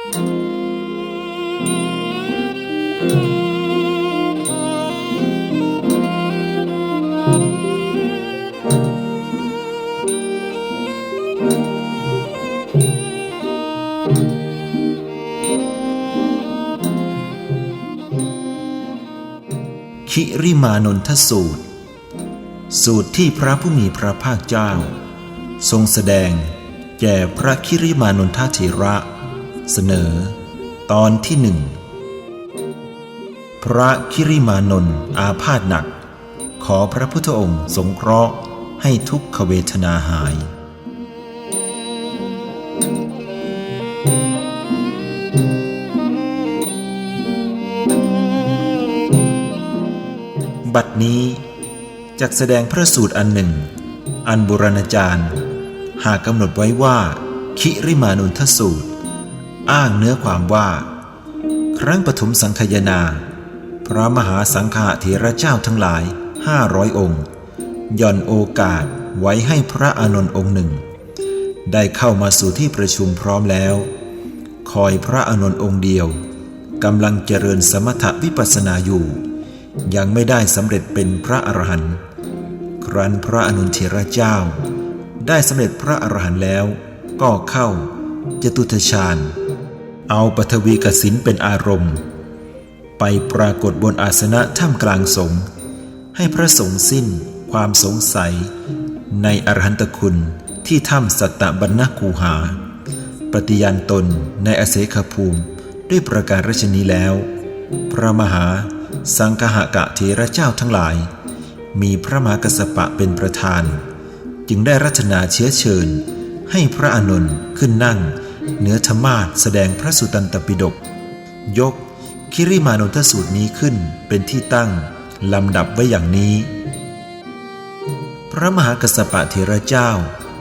คิริมานนทสูตร สูตรที่พระผู้มีพระภาคเจ้า ทรงแสดงแก่พระคิริมานนทเถระ เสนอ ตอนที่หนึ่งพระคิริมานนท์อาพาธหนัก ขอพระพุทธองค์สงเคราะห์ให้ทุกขเวทนาหาย บัดนี้จักแสดงพระสูตรอันหนึ่ง อันบุรณาจารย์ หากกำหนดไว้ว่า คิริมานุนทสูตร อ้างเนื้อความว่า ครั้งปฐมสังคยนา พระมหาสังฆเถระเจ้าทั้งหลายห้าร้อยองค์ย่อนโอกาสไว้ให้พระอานนท์องค์หนึ่ง ได้เข้ามาสู่ที่ประชุมพร้อมแล้ว คอยพระอานนท์องค์เดียวกำลังเจริญสมถวิปัสนาอยู่ ยังไม่ได้สำเร็จเป็นพระอรหันต์ครั้นพระอนุเถระเจ้า ได้สำเร็จพระอรหันต์แล้ว ก็เข้าจตุทชาญ เอาปฐวีกสินเป็นอารมณ์ ไปปรากฏบนอาสนะท่ามกลางสงฆ์ให้พระสงฆ์สิ้นความสงสัย ในอรหันตคุณที่ถ้ำสัตตบัญญคูหา ปฏิญาณตนในอเสขภูมิด้วยประการราชนีแล้ว พระมหาสังคหกะเถระเจ้าทั้งหลาย มีพระมหากัสสปะเป็นประธาน จึงได้รัชนาเชื้อเชิญให้พระอานนท์ขึ้นนั่ง เนื้อธรรมาสแสดงพระสุตันตปิฎกยก คิริมานนทสูตรนี้ขึ้นเป็นที่ตั้ง ลำดับไว้อย่างนี้ พระมหากัสสปะเถระเจ้า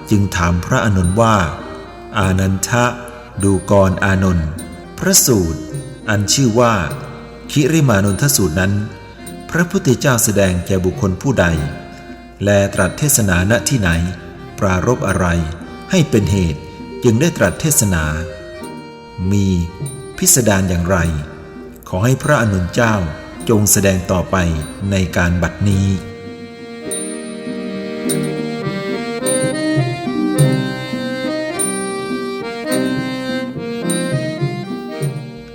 จึงถามพระอานนว่า อานันทะ ดูกรอานนท์พระสูตร อันชื่อว่า คิริมานนทสูตรนั้น พระพุทธเจ้าแสดงแก่บุคคลผู้ใด และตรัสเทศนาณที่ไหน ปรารบอะไร ให้เป็นเหตุ จึงได้ตรัสเทศนา มีพิสดารอย่างไร ขอให้พระอนุนเจ้าจงแสดงต่อไปในการบัดนี้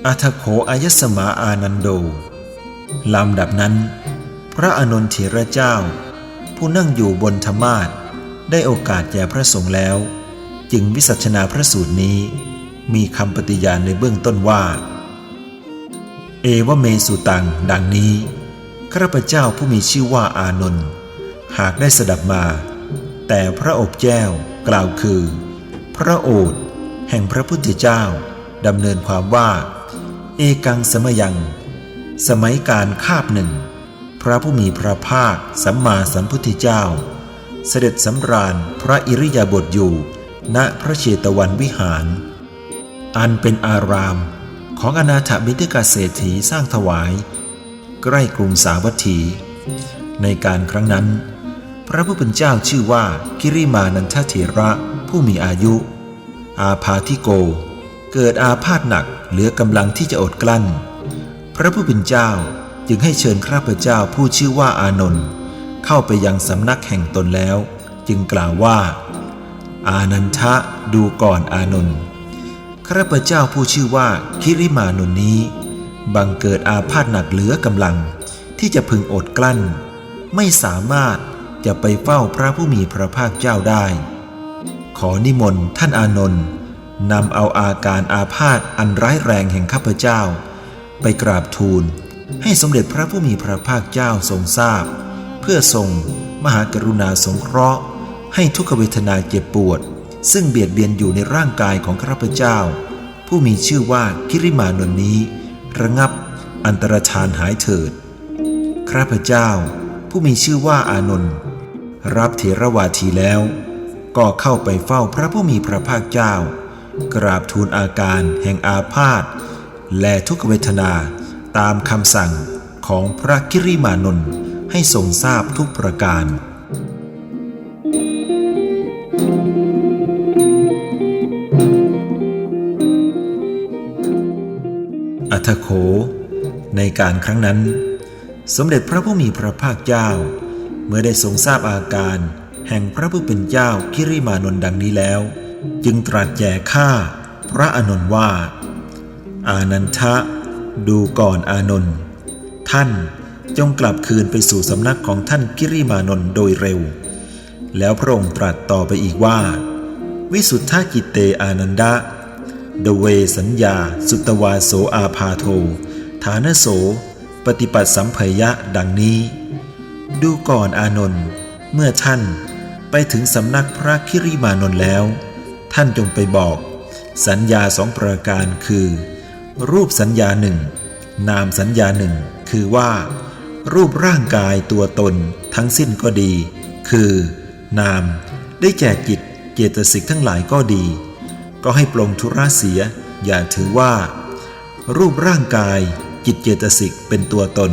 อัทโขอายสมาอานันโด ลำดับนั้น พระอานนทเถระเจ้า ผู้นั่งอยู่บนธรรมาสได้โอกาสแก่พระสงฆ์แล้ว จึงวิสัชนาพระสูตรนี้ มีคำปฏิญาณในเบื้องต้นว่า เอวเมสุตัง ดังนี้ข้าพเจ้าผู้มีชื่อว่าอานนท์หากได้สดับมา แต่พระอบแจ้วกล่าวคือ พระโอษฐ์แห่งพระพุทธเจ้าดำเนินความว่า เอกังสมยัง สมัยการคาบหนึ่ง พระผู้มีพระภาคสัมมาสัมพุทธเจ้า เสด็จสำราญพระอิริยาบถอยู่ ณพระเชตวันวิหาร อันเป็นอารามของอนาถบิณฑกาเศรษฐีสร้างถวาย ใกล้กรุงสาวัตถี ในการครั้งนั้น พระผู้เป็นเจ้าชื่อว่ากิริมานันทเถระผู้มีอายุ อาพาธิโก เกิดอาพาธหนักเหลือกำลังที่จะอดกลั้น พระผู้เป็นเจ้าจึงให้เชิญข้าพเจ้าผู้ชื่อว่าอานนท์เข้าไปยังสำนักแห่งตนแล้ว จึงกล่าวว่า อานันทะดูก่อนอานนท์ข้าพเจ้าผู้ชื่อว่าคิริมานนนี้ บังเกิดอาพาธหนักเหลือกำลัง ที่จะพึงอดกลั้น ไม่สามารถจะไปเฝ้าพระผู้มีพระภาคเจ้าได้ ขอนิมนต์ท่านอานนท์นำเอาอาการอาพาธอันร้ายแรงแห่งข้าพเจ้า ไปกราบทูล ให้สมเด็จพระผู้มีพระภาคเจ้าทรงทราบ เพื่อทรงมหากรุณาสงเคราะห์ ให้ทุกขเวทนาเจ็บปวด ซึ่งเบียดเบียนอยู่ในร่างกายของข้าพเจ้า ผู้มีชื่อว่าคิริมานนนี้ ระงับอันตรธานหายเถิดข้าพเจ้า ผู้มีชื่อว่าอานนท์รับเถรวาทีแล้ว ก็เข้าไปเฝ้าพระผู้มีพระภาคเจ้า กราบทูลอาการแห่งอาพาธและทุกขเวทนาตามคำสั่งของพระกิริมานนท์ให้ทรงทราบทุกประการ ทโข ในการครั้งนั้น สมเด็จพระผู้มีพระภาคเจ้า เมื่อได้ทรงทราบอาการ แห่งพระผู้เป็นเจ้ากิริมานนท์ดังนี้แล้ว จึงตรัสแก่ข้าพระอานนท์ว่า อานันทะ ดูก่อนอานนท์ท่านจงกลับคืนไปสู่สำนักของท่านกิริมานนท์โดยเร็ว แล้วพระองค์ตรัสต่อไปอีกว่า วิสุทธากิเตอานันดะ เดเวสัญญา สุตวาโสอาพาโท ฐานโส ปฏิปัติสัมเพยะดังนี้ ดูก่อนอานนท์เมื่อท่านไปถึงสำนักพระคิริมานนท์แล้ว ท่านจงไปบอก สัญญาสองประการคือ รูปสัญญาหนึ่งนามสัญญาหนึ่งคือว่า รูปร่างกายตัวตนทั้งสิ้นก็ดี คือ นามได้แก่จิตเจตสิกทั้งหลายก็ดี ก็ให้ปลงธุระเสีย อย่าถือว่า รูปร่างกายจิตเจตสิกเป็นตัวตน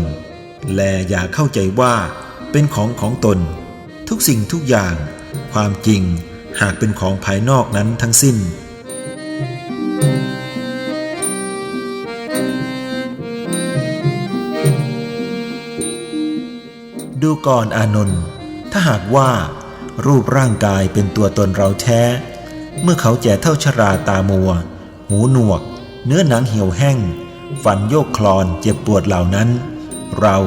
และอย่าเข้าใจว่าเป็นของของตน ทุกสิ่งทุกอย่าง ความจริงหากเป็นของภายนอกนั้นทั้งสิ้น ดูก่อนอานนท์ถ้าหากว่า รูปร่างกายเป็นตัวตนเราแท้ เมื่อเขาแก่เท่าชราตามัว หูหนวก เนื้อหนังเหี่ยวแห้งฟันโยกคลอนเจ็บปวดเหล่านั้น เรา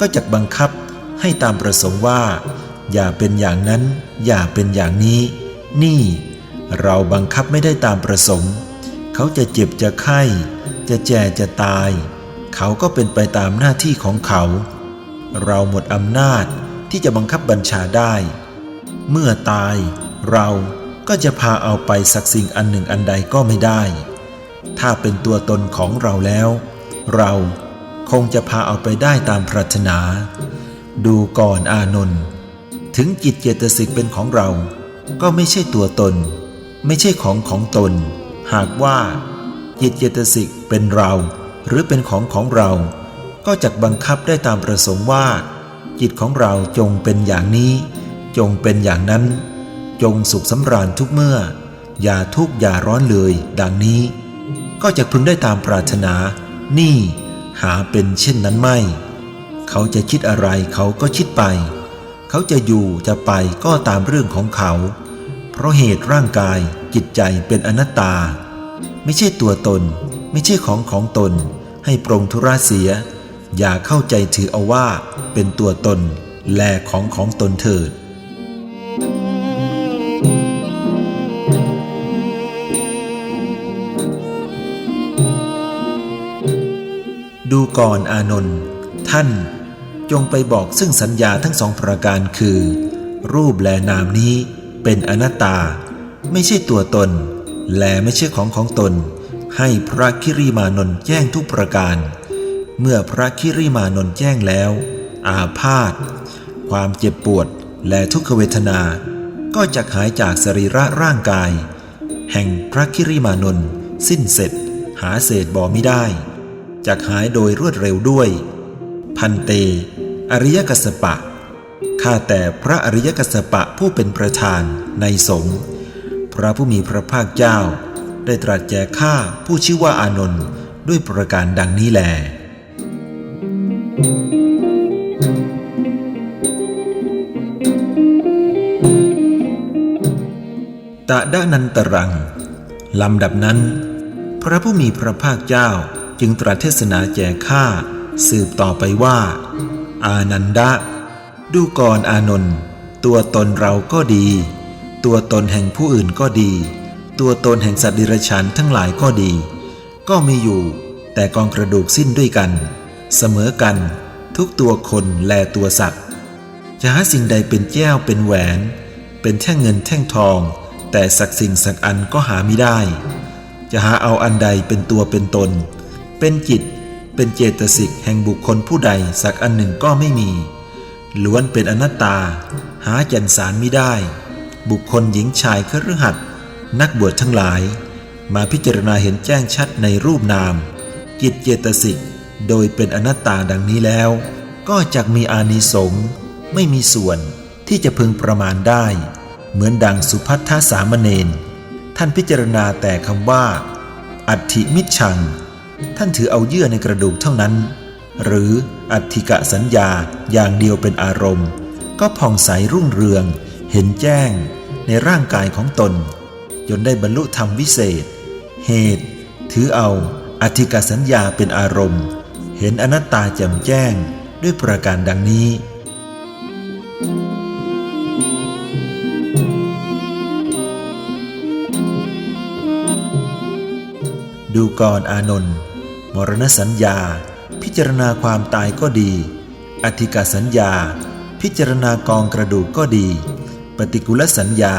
ก็จะบังคับให้ตามประสงค์ว่า อย่าเป็นอย่างนั้น อย่าเป็นอย่างนี้ นี่ เราบังคับไม่ได้ตามประสงค์ เขาจะเจ็บจะไข้ จะแจ่จะตาย เขาก็เป็นไปตามหน้าที่ของเขา เราหมดอำนาจที่จะบังคับบัญชาได้ เมื่อตายเรา ก็จะพาเอาไปสักสิ่งอันหนึ่งอันใดก็ไม่ได้ ถ้าเป็นตัวตนของเราแล้ว เราคงจะพาเอาไปได้ตามปรารถนา ดูก่อนอานนท์ถึงจิตเจตสิกเป็นของเรา ก็ไม่ใช่ตัวตน ไม่ใช่ของของตน หากว่า จิตเจตสิกเป็นเรา หรือเป็นของของเรา ก็จะบังคับได้ตามประสงค์ว่า จิตของเราจงเป็นอย่างนี้ จงเป็นอย่างนั้น จงสุขสำราญทุกเมื่อ อย่าทุกข์อย่าร้อนเลย ดังนี้ ก็จะพึงได้ตามปรารถนา นี่หาเป็นเช่นนั้นไม่ เขาจะคิดอะไรเขาก็คิดไป เขาจะอยู่จะไปก็ตามเรื่องของเขา เพราะเหตุร่างกายจิตใจเป็นอนัตตา ไม่ใช่ตัวตน ไม่ใช่ของของตน ให้ปรงธุระเสีย อย่าเข้าใจถือเอาว่าเป็นตัวตน แลของของตนเถิด ก่อนานนท์ท่านจงไปบอกซึ่งสัญญาทั้งสองประการคือ รูปและนามนี้เป็นอนัตตา ไม่ใช่ตัวตน และไม่ใช่ของของตน ให้พระคิริมานนท์แจ้งทุกประการ เมื่อพระคิริมานนท์แจ้งแล้ว อาพาธความเจ็บปวดและทุกขเวทนา ก็จะหายจากสรีระร่างกาย แห่งพระคิริมานนท์สิ้นเสร็จหาเศษบ่มิได้ จากหายโดยรวดเร็วด้วย พันเต อริยกสปะ ข้าแต่พระอริยกสปะผู้เป็นประธานในสงฆ์พระผู้มีพระภาคเจ้า ได้ตรัสแจกข้าผู้ชื่อว่าอานนท์ด้วยประการดังนี้แล ตะดานันตรัง ลำดับนั้น พระผู้มีพระภาคเจ้า จึงตรัสเทศนาแจก่ข้าสืบต่อไปว่า อานันดะ ดูก่อนอานนท์ตัวตนเราก็ดี ตัวตนแห่งผู้อื่นก็ดี ตัวตนแห่งสัตว์ดิรัจฉานทั้งหลายก็ดี ก็มีอยู่ แต่กองกระดูกสิ้นด้วยกัน เสมอกัน ทุกตัวคนแลตัวสัตว์ จะหาสิ่งใดเป็นแก้วเป็นแหวน เป็นแท่งเงินแท่งทอง แต่สักสิ่งสักอันก็หาไม่ได้ จะหาเอาอันใดเป็นตัวเป็นตน เป็นจิต เป็นเจตสิกแห่งบุคคลผู้ใดสักอันหนึ่งก็ไม่มี ล้วนเป็นอนัตตา หาจันสารไม่ได้ บุคคลหญิงชายคฤหัสถ์นักบวชทั้งหลาย มาพิจารณาเห็นแจ้งชัดในรูปนาม จิตเจตสิกโดยเป็นอนัตตาดังนี้แล้ว ก็จักมีอานิสงส์ไม่มีส่วนที่จะพึงประมาณได้ เหมือนดังสุพัทธสามเณรท่านพิจารณาแต่คำว่า อัติมิชชัง ท่านถือเอาเยื่อในกระดูกเท่านั้น หรืออัติกะสัญญาอย่างเดียวเป็นอารมณ์ ก็ผ่องใสรุ่งเรือง เห็นแจ้งในร่างกายของตนจนได้บรรลุธรรมวิเศษ เหตุ ถือเอาอธิกสัญญาเป็นอารมณ์ เห็นอนัตตาแจ่มแจ้งด้วยประการดังนี้ ดูก่อนอานนท์มรณสัญญา พิจารณาความตายก็ดี อธิกสัญญา พิจารณากองกระดูกก็ดี ปฏิกุลสัญญา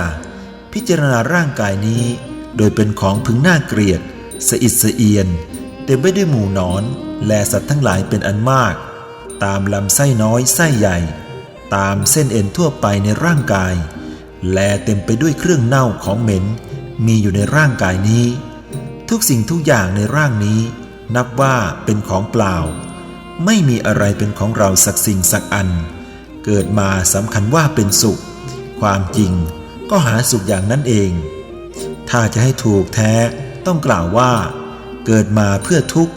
พิจารณาร่างกายนี้ โดยเป็นของพึงน่าเกลียดสะอิดสะเอียน เต็มไปด้วยหมู่นอน และสัตว์ทั้งหลายเป็นอันมาก ตามลำไส้น้อยไส้ใหญ่ ตามเส้นเอ็นทั่วไปในร่างกาย และเต็มไปด้วยเครื่องเน่าของเหม็น มีอยู่ในร่างกายนี้ ทุกสิ่งทุกอย่างในร่างนี้ นับว่าเป็นของเปล่า ไม่มีอะไรเป็นของเราสักสิ่งสักอัน เกิดมาสำคัญว่าเป็นสุข ความจริงก็หาสุขอย่างนั้นเอง ถ้าจะให้ถูกแท้ต้องกล่าวว่า เกิดมาเพื่อทุกข์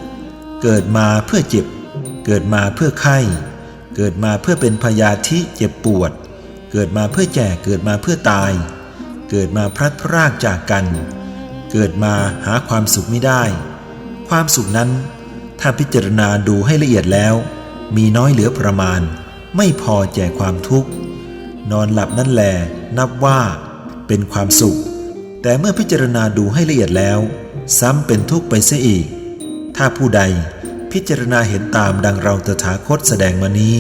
เกิดมาเพื่อเจ็บ เกิดมาเพื่อไข้ เกิดมาเพื่อเป็นพยาธิเจ็บปวด เกิดมาเพื่อแก่เกิดมาเพื่อตาย เกิดมาพลัดพรากจากกัน เกิดมาหาความสุขไม่ได้ ความสุขนั้นถ้าพิจารณาดูให้ละเอียดแล้ว มีน้อยเหลือประมาณ ไม่พอแก่ความทุกข์ นอนหลับนั่นแหลนับว่า เป็นความสุข แต่เมื่อพิจารณาดูให้ละเอียดแล้ว ซ้ำเป็นทุกข์ไปเสียอีก ถ้าผู้ใดพิจารณาเห็นตามดังเราตถาคตแสดงมานี้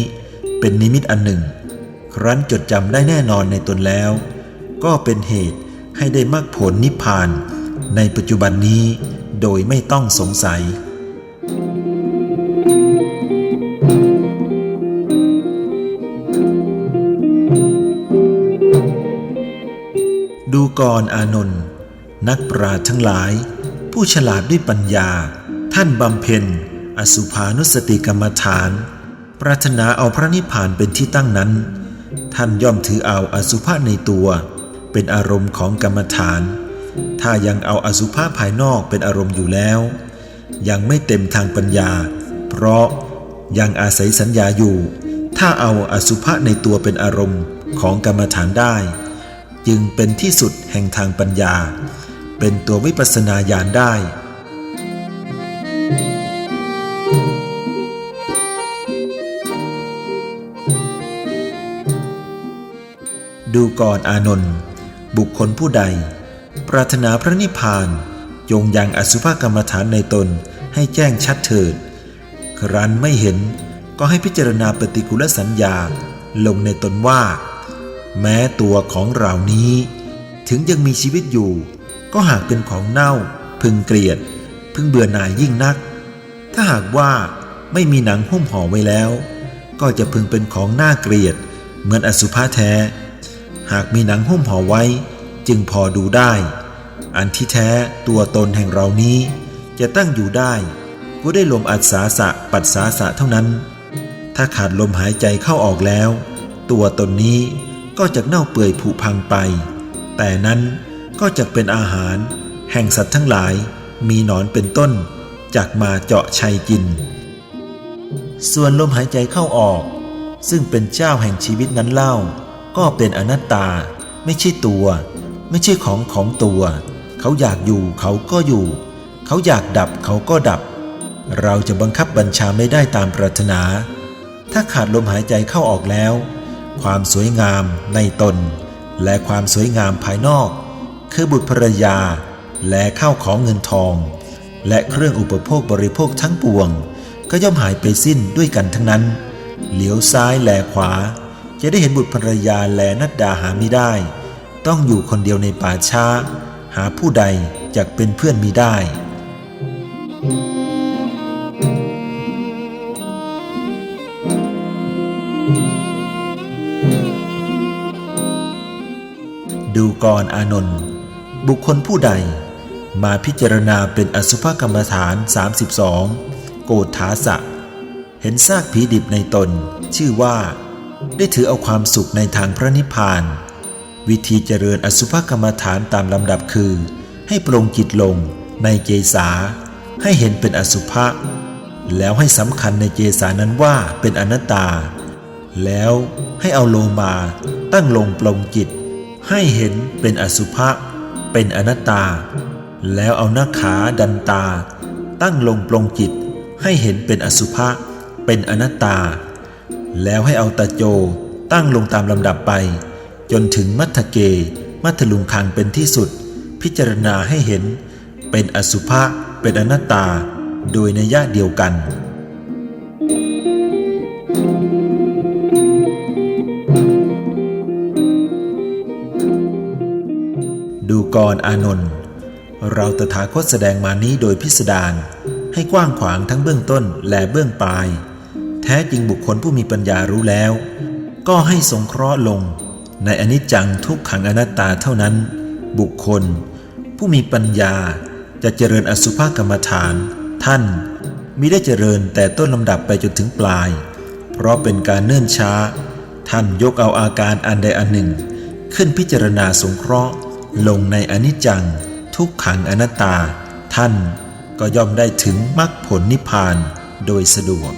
เป็นนิมิตอันหนึ่ง ครั้นจดจำได้แน่นอนในตนแล้ว ก็เป็นเหตุให้ได้มรรคผลนิพพาน ในปัจจุบันนี้โดยไม่ต้องสงสัย ดูก่อนอานนท์นักปราชญ์ทั้งหลาย ผู้ฉลาดด้วยปัญญา ท่านบำเพ็ญ อสุภานุสติกรรมฐาน ปรารถนาเอาพระนิพพานเป็นที่ตั้งนั้น ท่านย่อมถือเอาอสุภะในตัว เป็นอารมณ์ของกรรมฐาน ถ้ายังเอาอสุภะภายนอกเป็นอารมณ์อยู่แล้ว ยังไม่เต็มทางปัญญา เพราะยังอาศัยสัญญาอยู่ ถ้าเอาอสุภะในตัวเป็นอารมณ์ของกรรมฐานได้ จึงเป็นที่สุดแห่งทางปัญญา เป็นตัววิปัสสนาญาณได้ดูก่อนอานนท์บุคคลผู้ใด ปรารถนาพระนิพพานจงยังอสุภกรรมฐานในตนให้แจ้งชัดเถิด ครั้นไม่เห็นก็ให้พิจารณาปฏิกุลสัญญาลงในตนว่า แม้ตัวของเรานี้ ถึงยังมีชีวิตอยู่ ก็หากเป็นของเน่า พึงเกลียด พึงเบื่อหน่ายยิ่งนัก ถ้าหากว่าไม่มีหนังหุ้มห่อไว้แล้ว ก็จะพึงเป็นของน่าเกลียด เหมือนอสุภะแท้ หากมีหนังหุ้มห่อไว้ จึงพอดูได้ อันที่แท้ตัวตนแห่งเรานี้ จะตั้งอยู่ได้ก็ได้ลมอัศสาสะปัสสาสะเท่านั้น ถ้าขาดลมหายใจเข้าออกแล้ว ตัวตนนี้ก็จะเน่าเปื่อยผุพังไป แต่นั้นก็จะเป็นอาหาร แห่งสัตว์ทั้งหลายมีหนอนเป็นต้นจากมาเจาะชัยกิน ส่วนลมหายใจเข้าออก ซึ่งเป็นเจ้าแห่งชีวิตนั้นเล่า ก็เป็นอนัตตาไม่ใช่ตัว ไม่ใช่ของของตัว เขาอยากอยู่เขาก็อยู่ เขาอยากดับเขาก็ดับ เราจะบังคับบัญชาไม่ได้ตามปรารถนา ถ้าขาดลมหายใจเข้าออกแล้ว ความสวยงามในตน และความสวยงามภายนอก คือบุตรภรรยา และข้าวของเงินทอง และเครื่องอุปโภคบริโภคทั้งปวง ก็ย่อมหายไปสิ้นด้วยกันทั้งนั้น เหลียวซ้ายแลขวา จะได้เห็นบุตรภรรยาแลนัดดาหาไม่ได้ ต้องอยู่คนเดียวในป่าช้า หาผู้ใดจะเป็นเพื่อนมีได้ ดูก่อนอานนท์บุคคลผู้ใด มาพิจารณาเป็นอสุภกรรมฐาน 32 โกฏฐาสะ เห็นซากผีดิบในตน ชื่อว่า ได้ถือเอาความสุขในทางพระนิพพาน วิธีเจริญอสุภกรรมฐานตามลำดับคือ ให้ปรงจิตลงในเกสาให้เห็นเป็นอสุภะแล้วให้สำคัญในเจสานั้นว่าเป็นอนัตตา แล้วให้เอาโลมาตั้งลงปลงจิต ให้เห็นเป็นอสุภะเป็นอนัตตา แล้วเอาหน้าขาดันตา ตั้งลงปลงจิต ให้เห็นเป็นอสุภะเป็นอนัตตา แล้วให้เอาตาโจตั้งลงตามลำดับไป จนถึงมัทเก มัทลุงคังเป็นที่สุด พิจารณาให้เห็น เป็นอสุภะเป็นอนัตตา โดยในยะเดียวกัน ดูกรอานนท์เราตถาคตแสดงมานี้โดยพิสดารให้กว้างขวางทั้งเบื้องต้นและเบื้องปลาย แท้จริงบุคคลผู้มีปัญญารู้แล้ว ก็ให้สงเคราะห์ลง ในอนิจจังทุกขังอนัตตาเท่านั้น บุคคล ผู้มีปัญญาจะเจริญอสุภกรรมฐาน ท่านมิได้เจริญแต่ต้นลำดับไปจนถึงปลาย เพราะเป็นการเนื่นช้า ท่านยกเอาอาการอันใดอันหนึ่ง ขึ้นพิจารณาสงเคราะห์ ลงในอนิจจัง ทุกขังอนัตตา ท่านก็ย่อมได้ถึงมรรคผลนิพพานโดยสะดวก